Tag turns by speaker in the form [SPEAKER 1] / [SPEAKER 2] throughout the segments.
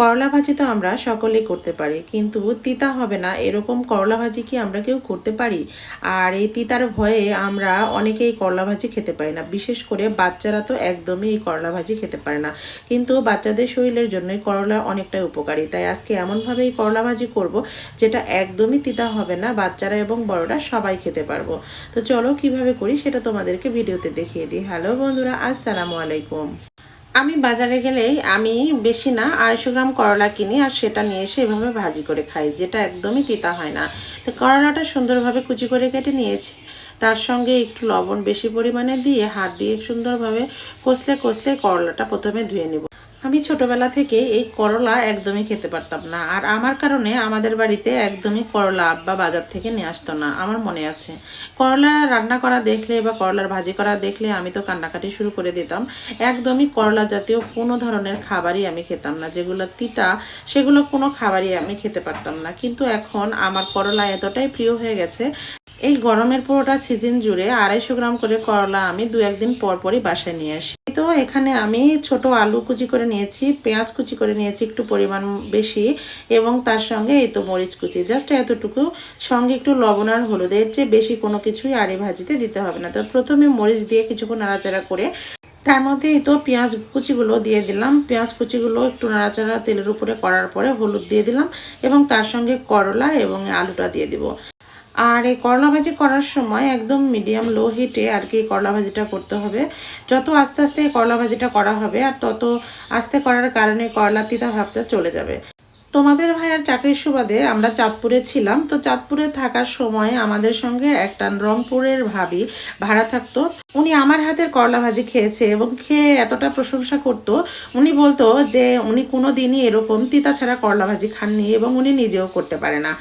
[SPEAKER 1] করলা ভাজি তো আমরা সকলেই করতে পারি, কিন্তু তিতা হবে না। এরকম করলা ভাজি কি আমরা কেউ করতে পারি? আর এই তিতার ভয়ে আমরা অনেকেই করলা ভাজি খেতে পারি না। বিশেষ করে বাচ্চারা তো একদমই এই করলা ভাজি খেতে পারে না। কিন্তু বাচ্চাদের শরীরের জন্য করলা অনেকটাই উপকারী। তাই আজকে এমনভাবে এই করলা ভাজি করব যেটা একদমই তিতা হবে না, বাচ্চারা এবং বড়রা সবাই খেতে পারব। তো চলো কীভাবে করি সেটা তোমাদেরকে ভিডিওতে দেখিয়ে দিই। হ্যালো বন্ধুরা, আসসালামু আলাইকুম। আমি বাজারে গেলেই আমি বেশি না আড়াইশো গ্রাম করলা কিনি আর সেটা নিয়ে এসে এভাবে ভাজি করে খাই, যেটা একদমই তিতা হয় না। তো করলাটা সুন্দরভাবে কুচি করে কেটে নিয়েছি। তার সঙ্গে একটু লবণ বেশি পরিমাণে দিয়ে হাত দিয়ে সুন্দরভাবে কষলে কষলে করলাটা প্রথমে ধুয়ে নেব। আমি ছোটবেলা থেকে এই করলা একদমই খেতে পারতাম না। আর আমার কারণে আমাদের বাড়িতে একদমই করলা আব্বা বাজার থেকে নিয়ে আসতো না, আমার মনে আছে। করলা রান্না করা দেখলে বা করলার ভাজি করা দেখলে আমি তো কান্নাকাটি শুরু করে দিতাম। একদমই করলা জাতীয় কোনো ধরনের খাবারই আমি খেতাম না, যেগুলো তিতা, সেগুলো কোনো খাবারই আমি খেতে পারতাম না। কিন্তু এখন আমার করলা এতটাই প্রিয় হয়ে গেছে এই গরমের পুরোটা সিজন জুড়ে আড়াইশো গ্রাম করে করলা আমি দু একদিন পর পরই বাসায় নিয়ে আসি। তো এখানে আমি ছোট আলু কুচি করে নিয়েছি, পেঁয়াজ কুচি করে নিয়েছি একটু পরিমাণ বেশি এবং তার সঙ্গে এই তো মরিচ কুচি। জাস্ট এতটুকু। সঙ্গে একটু লবণ আর হলুদের চেয়ে বেশি কোনো কিছুই আড়ে ভাজিতে দিতে হবে না। তো প্রথমে মরিচ দিয়ে কিছুক্ষণ নাড়াচাড়া করে তার মধ্যে এই তো পেঁয়াজ কুচিগুলো দিয়ে দিলাম। পেঁয়াজ কুচিগুলো একটু নাড়াচাড়া তেলের উপরে করার পরে হলুদ দিয়ে দিলাম এবং তার সঙ্গে করলা এবং আলুটা দিয়ে দিব। আর এই করলা ভাজি করার সময় একদম মিডিয়াম লো হিটে আর কি করলা ভাজিটা করতে হবে। যত আস্তে আস্তে এই করলা ভাজিটা করা হবে আর তত আস্তে করার কারণে করলা তিতা ভাবটা চলে যাবে। তোমাদের ভাইয়ার চাকরির সুবাদে আমরা চাঁদপুরে ছিলাম। তো চাঁদপুরে থাকার সময় আমাদের সঙ্গে একটা রংপুরের ভাবি ভাড়া থাকতো। উনি আমার হাতের করলা ভাজি খেয়েছে এবং খেয়ে এতটা প্রশংসা করতো। উনি বলতো যে উনি কোনো দিনই এরকম তিতা ছাড়া করলা ভাজি খাননি এবং উনি নিজেও করতে পারে না।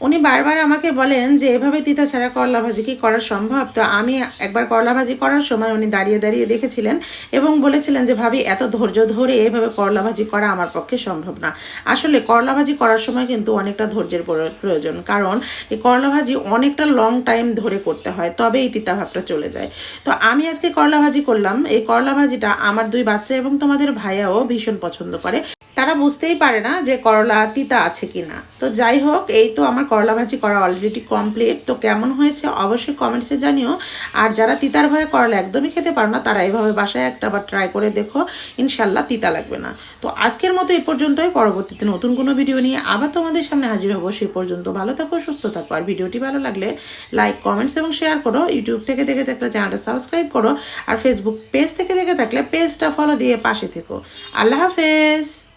[SPEAKER 1] উনি বারবার আমাকে বলেন যে, এভাবে তিতা ছাড়া করলা ভাজি কি করা সম্ভব? তো আমি একবার করলা ভাজি করার সময় উনি দাঁড়িয়ে দাঁড়িয়ে দেখেছিলেন এবং বলেছিলেন যে, ভাবি, এত ধৈর্য ধরে এভাবে করলা ভাজি করা আমার পক্ষে সম্ভব না। আসলে করলা ভাজি করার সময় কিন্তু অনেকটা ধৈর্যের প্রয়- প্রয়োজন। কারণ এই করলা ভাজি অনেকটা লং টাইম ধরে করতে হয় তবে এই তিতা ভাবটা চলে যায়। তো আমি আজকে করলা ভাজি করলাম। এই করলা ভাজিটা আমার দুই বাচ্চা এবং তোমাদের ভাইয়াও ভীষণ পছন্দ করে। তারা বুঝতেই পারে না যে করলা তিতা আছে কি না তো যাই হোক, এই তো আমার করলা ভাজি করা অলরেডি কমপ্লিট তো কেমন হয়েছে অবশ্যই কমেন্টসে জানিও। আর যারা তিতার ভয়ে করলা একদমই খেতে পারো না, তারা এইভাবে বাসায় একটা বার ট্রাই করে দেখো, ইনশাল্লাহ তিতা লাগবে না। তো আজকের মতো এই পর্যন্তই। পরবর্তীতে নতুন কোনো ভিডিও নিয়ে আবার তোমাদের সামনে হাজির হব। সেই পর্যন্ত ভালো থাকো, সুস্থ থাকো। আর ভিডিওটি ভালো লাগলে লাইক কমেন্টস এবং শেয়ার করো। ইউটিউব থেকে দেখে থাকলে চ্যানেলটা সাবস্ক্রাইব করো। আর ফেসবুক পেজ থেকে দেখে থাকলে পেজটা ফলো দিয়ে পাশে থেকো। আল্লাহ হাফেজ!